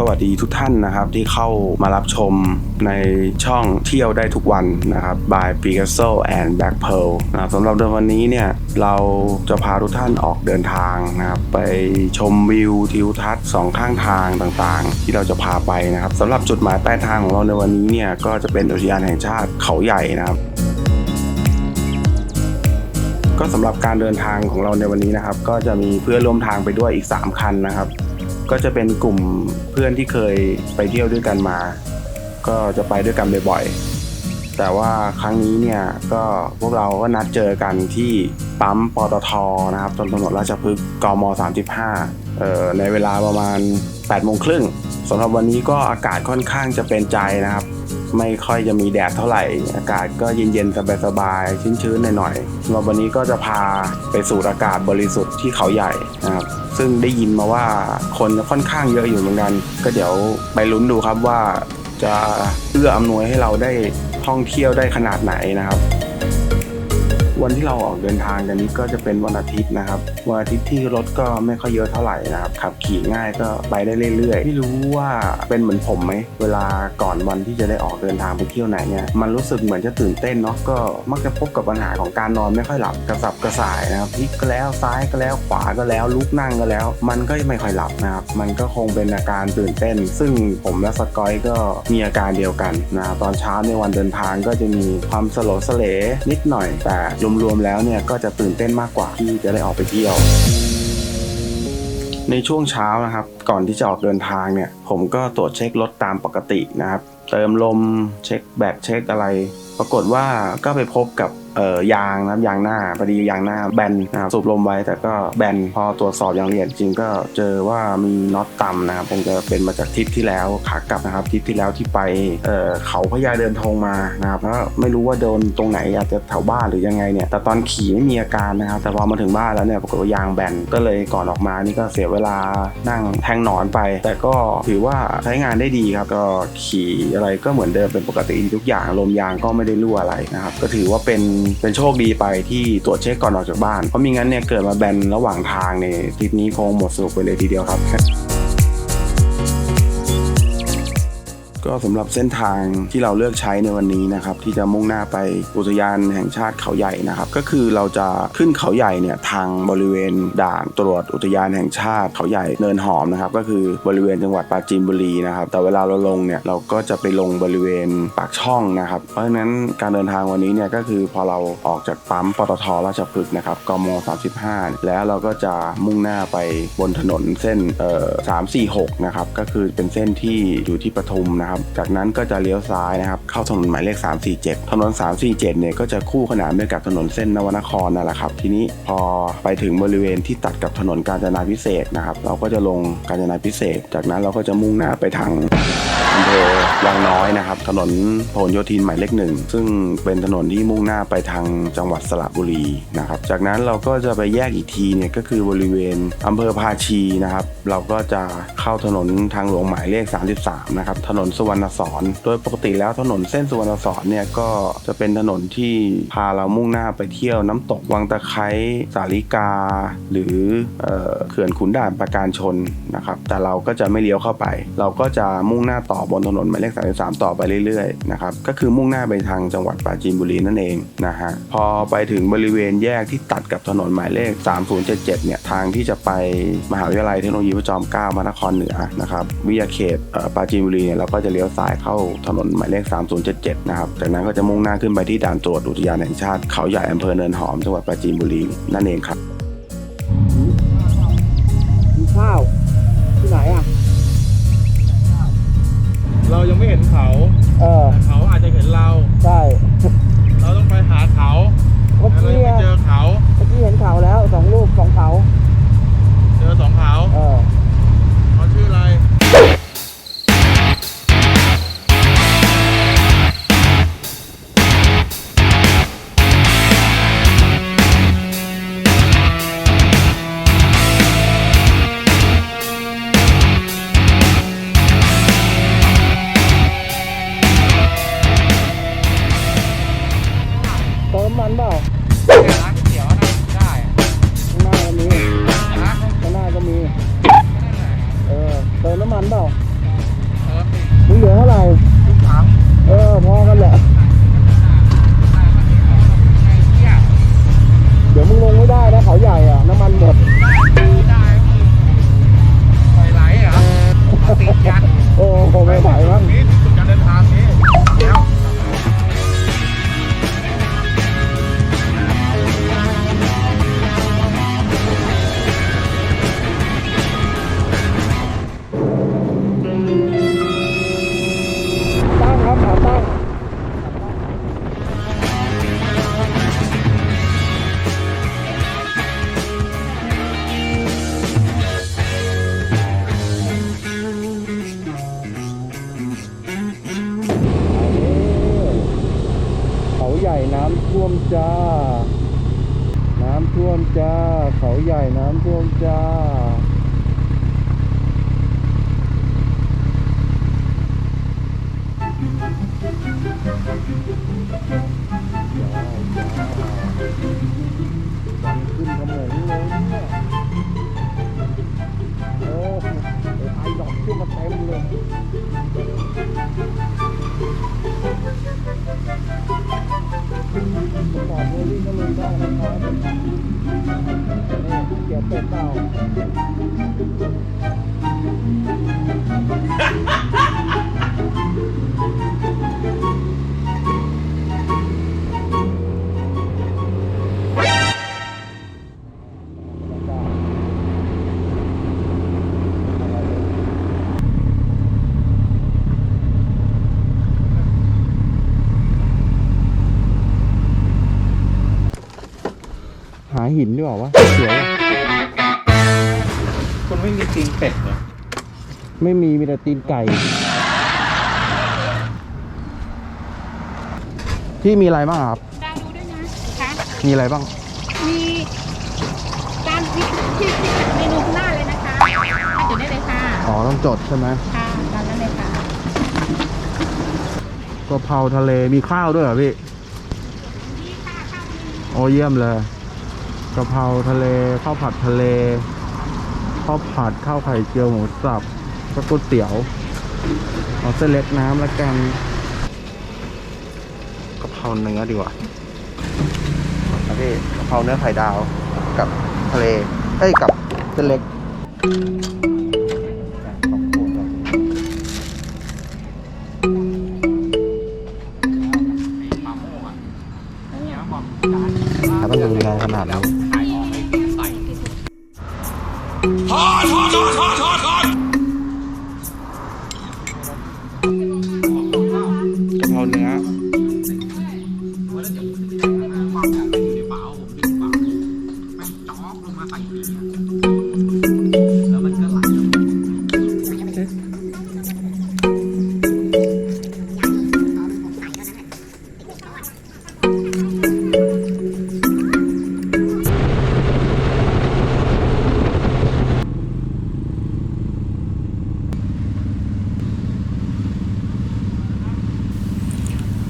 สวัสดีทุกท่านนะครับที่เข้ามารับชมในช่องเที่ยวได้ทุกวันนะครับ by Picasso and Black Pearl นะครับสำหรับในวันนี้เนี่ยเราจะพาทุกท่านออกเดินทางนะครับไปชมวิวทิวทัศน์สองข้างทางต่างๆ ที่เราจะพาไปนะครับสำหรับจุดหมายปลายทางของเราในวันนี้เนี่ยก็จะเป็นอุทยานแห่งชาติเขาใหญ่นะครับก็สำหรับการเดินทางของเราในวันนี้นะครับ ก็จะมีเพื่อนร่วมทางไปด้วยอีก 3 คันนะครับ ก็จะเป็นกลุ่มเพื่อนที่เคยไปเที่ยวด้วยกันมา ก็จะไปด้วยกันบ่อยๆ แต่ว่าครั้งนี้เนี่ยก็พวกเราก็นัดเจอกันที่ปั๊มปตทนะครับจนถนนราชพฤกษ์กม 35เอ่อในเวลาประมาณ8โมงครึ่งสำหรับวันนี้ก็อากาศค่อนข้างจะเป็นใจนะครับ ไม่ค่อยจะมีแดดเท่าไหร่ อากาศก็เย็นๆสบายๆชื้นๆหน่อยๆเราวันนี้ก็จะพาไปสูดอากาศบริสุทธิ์ที่เขาใหญ่นะครับซึ่งได้ยินมาว่าคนค่อนข้างเยอะอยู่เหมือนกัน ก็เดี๋ยวไปลุ้นดูครับว่าจะเอื้ออำนวยให้เราได้ท่องเที่ยวได้ขนาดไหนนะครับ วันที่เราออกเดินทางกันนี้ก็จะเป็นวันอาทิตย์นะครับ วันอาทิตย์ที่รถก็ไม่ค่อยเยอะเท่าไหร่นะครับ ขับขี่ง่ายก็ไปได้เรื่อยๆ ไม่รู้ว่าเป็นเหมือนผมไหม เวลาก่อนวันที่จะได้ออกเดินทางไปเที่ยวไหนเนี่ย มันรู้สึกเหมือนจะตื่นเต้นเนาะ ก็มักจะพบกับปัญหาของการนอนไม่ค่อยหลับ กระสับกระส่ายนะครับพลิกก็แล้ว ซ้ายก็แล้ว ขวาก็แล้ว ลุกนั่งก็แล้ว มันก็ไม่ค่อยหลับนะครับ มันก็คงเป็นอาการตื่นเต้น ซึ่งผมและสกอยก็มีอาการเดียวกันนะ ตอนเช้าในวันเดินทางก็จะมีความสโลสเลนิดหน่อยแต่รวมๆแล้วเนี่ยก็จะตื่นเต้นมากกว่าที่จะได้ออกไปเที่ยว ในช่วงเช้านะครับ ก่อนที่จะออกเดินทางเนี่ย ผมก็ตรวจเช็ครถตามปกตินะครับ เติมลมเช็คแบตเช็คอะไร ปรากฏว่าก็ไปพบกับ เอ่อยางนะครับยางหน้าพอดียางหน้าแบนนะครับสูบลมไว้แต่ก็แบนพอตรวจสอบอย่างละเอียดจริงก็เจอว่ามีน็อตต่ำนะครับคงจะเป็นมาจากทริปที่แล้วขากลับนะครับทริปที่แล้วที่ไปเอ่อเขาพญาเดินทงมานะครับแล้วไม่รู้ว่าโดนตรงไหนอาจจะแถวบ้านหรือยังไงเนี่ยแต่ตอนขี่ไม่มีอาการนะครับแต่พอมาถึงบ้านแล้วเนี่ยปรากฏว่ายางแบนก็เลยก่อนออกมานี่ก็เสียเวลานั่งแทงหนอนไป แต่ก็ถือว่าใช้งานได้ดีครับก็ขี่อะไรก็เหมือนเดิมเป็นปกติทุกอย่างลมยางก็ไม่ได้รั่วอะไรนะครับก็ถือว่าเป็นเป็นโชคดีไปที่ตรวจเช็คก่อนออกจากบ้าน เพราะมิงั้นเนี่ยเกิดมาแบนระหว่างทางเนี่ยทริปนี้คงหมดสนุกไปเลยทีเดียวครับ ก็สำหรับเส้นทางที่เราเลือกใช้ในวันนี้นะครับที่จะมุ่งหน้าไปอุทยานแห่งชาติเขาใหญ่นะครับก็คือเราจะขึ้นเขาใหญ่เนี่ยทางบริเวณด่านตรวจอุทยานแห่งชาติเขาใหญ่เนินหอมนะครับก็คือบริเวณจังหวัดปราจีนบุรีนะครับแต่เวลาเราลงเนี่ยเราก็จะไปลงบริเวณปากช่องนะครับ เพราะฉะนั้นการเดินทางวันนี้เนี่ยก็คือพอเราออกจากปั๊มปตทราชพฤกษ์นะครับกม35 แล้วเราก็จะมุ่งหน้าไปบนถนนเส้นเอ่อ346นะครับก็คือเป็นเส้นที่อยู่ที่ปทุมนะครับจากนั้นก็จะเลี้ยวซ้ายนะครับ เข้าถนนหมายเลข 347 ถนน 347 เนี่ยก็จะคู่ขนานไปกับถนนเส้นนวนครนั่นแหละครับ ทีนี้พอไปถึงบริเวณที่ตัดกับถนนกาญจนาพิเศษนะครับ เราก็จะลงกาญจนาพิเศษ จากนั้นเราก็จะมุ่งหน้าไปทางอำเภอ ยางน้อยนะครับถนนพหลโยธินหมายเลขหนึ่งซึ่งเป็นถนนที่มุ่งหน้าไปทางจังหวัดสระบุรีนะครับจากนั้นเราก็จะไปแยกอีกทีเนี่ยก็คือบริเวณอำเภอภาชีนะครับเราก็จะเข้าถนนทางหลวงหมายเลข 33นะครับถนนสุวรรณสอนโดยปกติแล้วถนนเส้นสุวรรณสอนเนี่ยก็จะเป็นถนนที่พาเรามุ่งหน้าไปเที่ยวน้ำตกวังตะไคร้สาลิกา หรือเอ่อเขื่อนขุนด่านประการชนนะครับแต่เราก็จะไม่เลี้ยวเข้าไป เราก็จะมุ่งหน้าต่อบนถนนหมายเลข33 ต่อไปเรื่อยๆนะครับก็คือมุ่งหน้าไปทางจังหวัดปราจีนบุรีนั่นเองนะฮะพอไปถึงบริเวณแยกที่ตัดกับถนนหมายเลข 3077 เนี่ยทางที่จะไปมหาวิทยาลัยเทคโนโลยีพระจอมเกล้ามหานครเหนือนะครับวิทยาเขตปราจีนบุรีเนี่ยเราก็จะเลี้ยวซ้ายเข้าถนนหมายเลข 3077 นะครับจากนั้นก็จะมุ่งหน้าขึ้นไปที่ด่านตรวจอุทยานแห่งชาติเขาใหญ่อำเภอเนินหอมจังหวัดปราจีนบุรีนั่นเองครับาหินดีกว่าวะเสียวอะคุณไม่มีตีนเป็ดเหรอไม่มีมีแต่ตีนไก่ที่มีอะไรบ้างครับดาวดูด้วยนะคะมีอะไรบ้าง มีตามที่ที่ที่เมนูข้างหน้าเลยนะคะมาจุดได้เลยค่ะอ๋อต้องจดใช่ไหมค่ะตามนั้นเลยค่ะกะเพราทะเลมีข้าวด้วยเหรอพี่โอ้เยี่ยมเลย กะเพราทะเลข้าวผัดทะเลข้าวผัดข้าวไข่เจียวหมูสับก็ก๋วยเตี๋ยวเอาเส้นเล็กน้ำละกันกะเพราเนื้อดีกว่าครับพี่กะเพราเนื้อไข่ดาวกับทะเลเอ้ยกับเส้นเล็กต้อ งดูแลขนาดนี้ก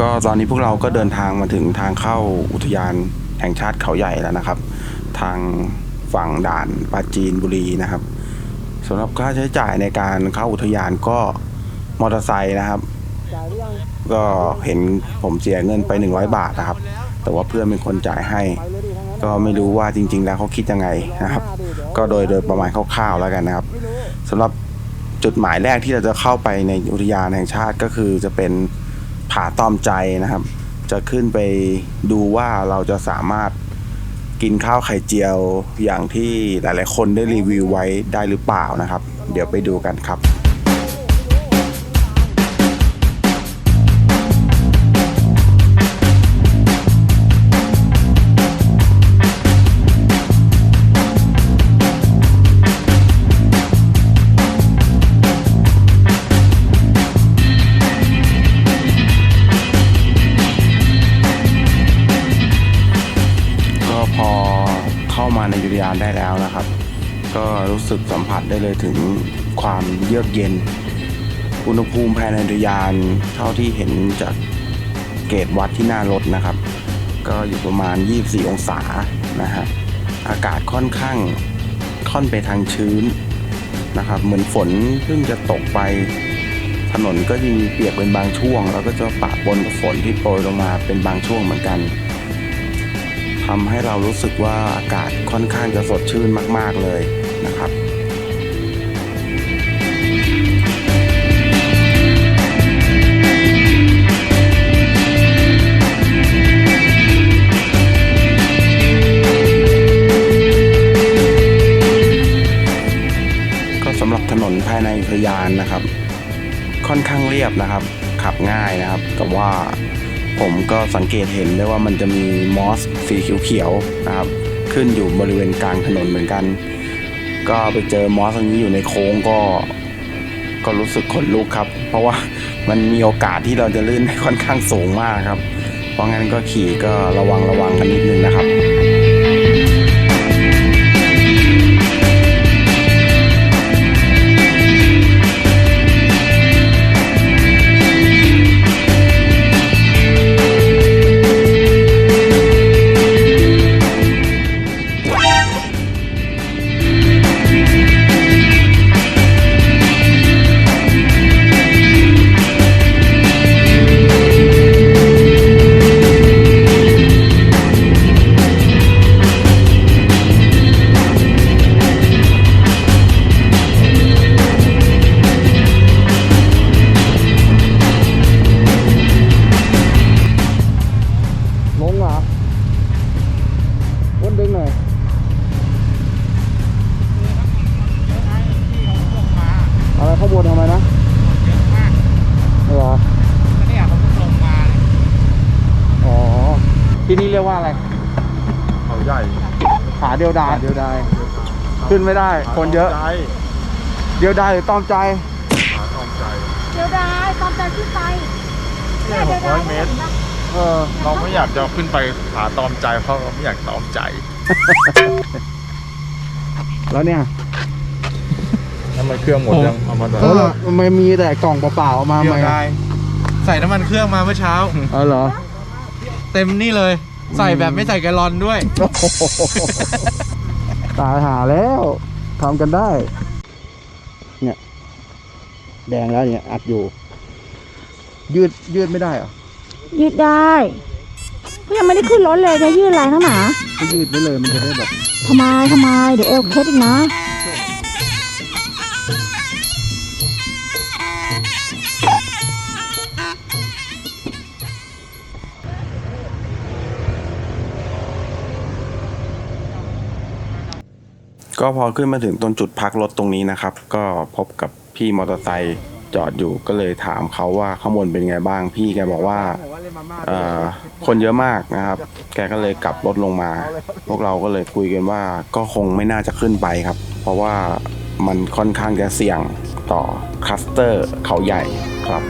ก็ตอนนี้พวกเราก็เดินทางมาถึงทางเข้าอุทยานแห่งชาติเขาใหญ่แล้วนะครับ ทางฝั่งด่านปราจีนบุรีนะครับสำหรับค่าใช้จ่ายในการเข้าอุทยานก็มอเตอร์ไซค์นะครับ ก็เห็นผมเสียเงินไป 100 บาทนะครับ แต่ว่าเพื่อนเป็นคนจ่ายให้ ก็ไม่รู้ว่าจริง ๆ แล้วเขาคิดยังไงนะครับ ก็โดยโดยประมาณคร่าวๆแล้วกันนะครับสำหรับจุดหมายแรกที่เราจะเข้าไปในอุทยานแห่งชาติก็คือจะเป็น ผาตอมใจนะครับ จะขึ้นไปดูว่าเราจะสามารถกินข้าวไข่เจียวอย่างที่หลาย ๆ คนได้รีวิวไว้ได้หรือเปล่านะครับ เดี๋ยวไปดูกันครับ มาในอุทยานได้แล้วนะครับ ก็รู้สึกสัมผัสได้เลยถึงความเยือกเย็น อุณหภูมิภายในอุทยานเท่าที่เห็นจากเกตวัดที่หน้ารถนะครับ ก็อยู่ประมาณ 24 องศานะฮะอากาศค่อนข้างค่อนไปทางชื้นนะครับ เหมือนฝนเพิ่งจะตกไปถนนก็ยังมีเปียกเป็นบางช่วง แล้วก็จะปะปนกับฝนที่โปรยลงมาเป็นบางช่วงเหมือนกัน ทำให้เรารู้สึกว่าอากาศค่อนข้างจะสดชื่นมาก ๆ เลยนะครับก็สำหรับถนนภายในอุทยานนะครับ ค่อนข้างเรียบนะครับ ขับง่ายนะครับ แต่ว่า ผมก็สังเกตเห็นได้ว่ามันจะมีมอสสีเขียวๆนะครับ ขึ้นอยู่บริเวณกลางถนนเหมือนกัน ก็ไปเจอมอสตัวนี้อยู่ในโค้งก็ ก็รู้สึกขนลุกครับ เพราะว่ามันมีโอกาสที่เราจะลื่นได้ค่อนข้างสูงมากครับ เพราะงั้นก็ขี่ก็ระวังระวังกันนิดนึงนะครับ ดียวดายเดียวดายขึ้นไม่ได้ คนเยอะใจเดียวดายหรือตอมใจขาตอมใจเดี๋ยวได้ตอนใจขึ้นไปเนี่ยหกร้อยเมตรเออเราไม่อยากจะขึ้นไปผาตอมใจเพราะเราไม่อยากตอมใจ แล้วเนี่ยน้ำมันเครื่องหมดยังเอามาเออมันมีแต่กล่องเปล่าๆเอามาเดีไหยมวได้ใส่น้ำมันเครื่องมาเมื่อเช้าเออเหรอ เต็มนี่เลย ใส่แบบไม่ใส่แกลลอนด้วย ตายหาแล้วทำกันได้ เนี่ย แดงแล้วเนี่ยอัดอยู่ ยืดยืดไม่ได้เหรอยืดได้ก็ยังไม่ได้ขึ้นรถเลยจะยืดอะไรทั้งหนาก็ยืดไปเลยมันจะได้แบบทำไมทำไมเดี๋ยวเอวเคล็ดอีกนะ ก็พอขึ้นมาถึงตรงจุดพักรถตรงนี้นะครับ ก็พบกับพี่มอเตอร์ไซค์จอดอยู่ก็เลยถามเขาว่าข้างบนเป็นไงบ้างพี่แกบอกว่าเอ่อคนเยอะมากนะครับ แกก็เลยกลับรถลงมา พวกเราก็เลยคุยกันว่าก็คงไม่น่าจะขึ้นไปครับ เพราะว่ามันค่อนข้างจะเสี่ยงต่อคลัสเตอร์เขาใหญ่ครับ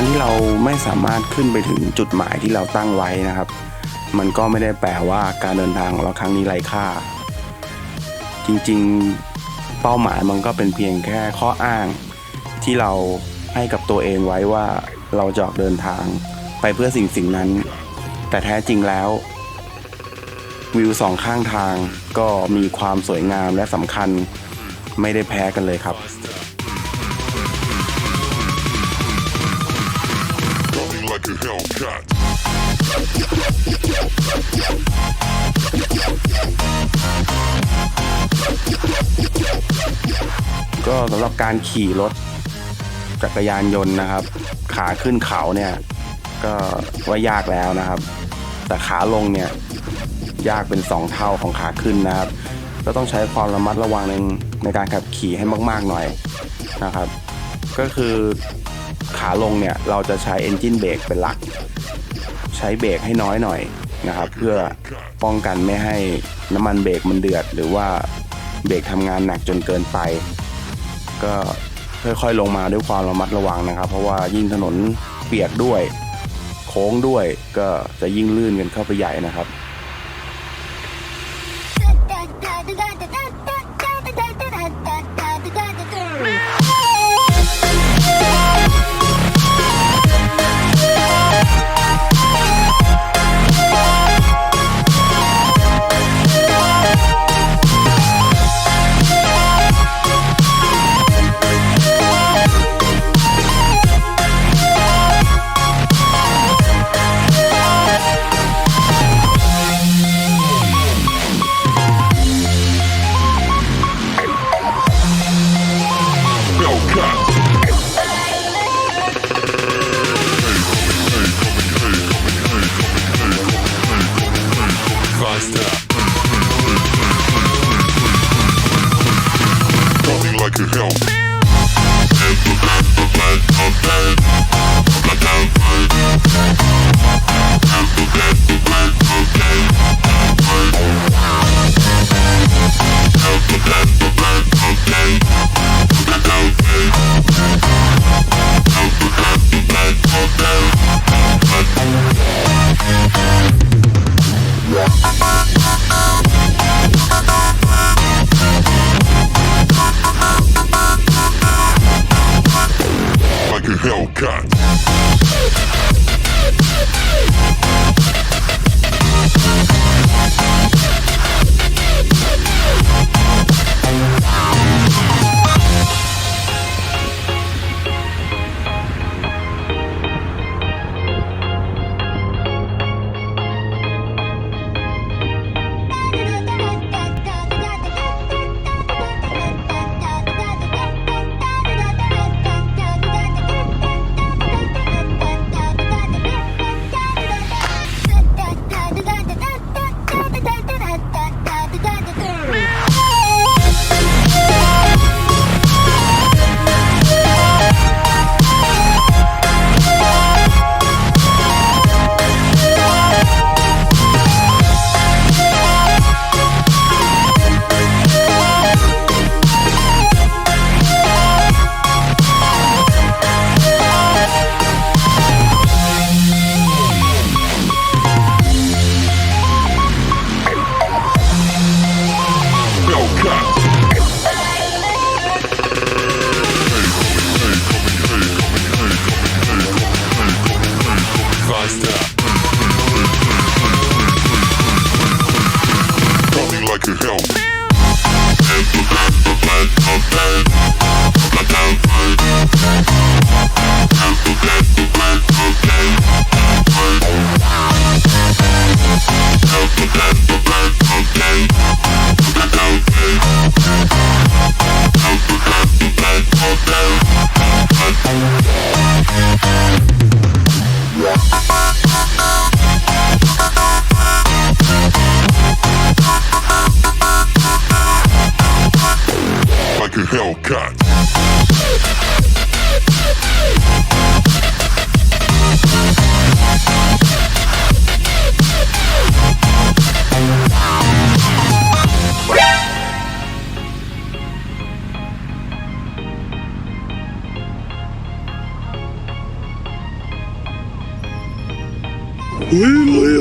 การที่เราไม่สามารถขึ้นไปถึงจุดหมายที่เราตั้งไว้นะครับ มันก็ไม่ได้แปลว่าการเดินทางของเราครั้งนี้ไร้ค่า จริงๆเป้าหมายมันก็เป็นเพียงแค่ข้ออ้างที่เราให้กับตัวเองไว้ว่าเราจะออกเดินทางไปเพื่อสิ่งสิ่งนั้น แต่แท้จริงแล้ววิวสองข้างทางก็มีความสวยงามและสำคัญไม่ได้แพ้กันเลยครับ Cut. ก็สำหรับการขี่รถจักรยานยนต์นะครับ ขาขึ้นเขาเนี่ย ก็ว่ายากแล้วนะครับ แต่ขาลงเนี่ย ยากเป็นสองเท่าของขาขึ้นนะครับ ก็ต้องใช้ความระมัดระวังในในการขับขี่ให้มาก ๆหน่อยนะครับ ก็คือ ขาลงเนี่ยเราจะใช้ engine brake เป็นหลัก ใช้เบรกให้น้อยหน่อยนะครับ เพื่อป้องกันไม่ให้น้ำมันเบรกมันเดือด หรือว่าเบรกทำงานหนักจนเกินไป ก็ค่อยๆลงมาด้วยความระมัดระวังนะครับ เพราะว่ายิ่งถนนเปียกด้วย โค้งด้วยก็จะยิ่งลื่นกันเข้าไปใหญ่นะครับ help. остро Hellcat. We live.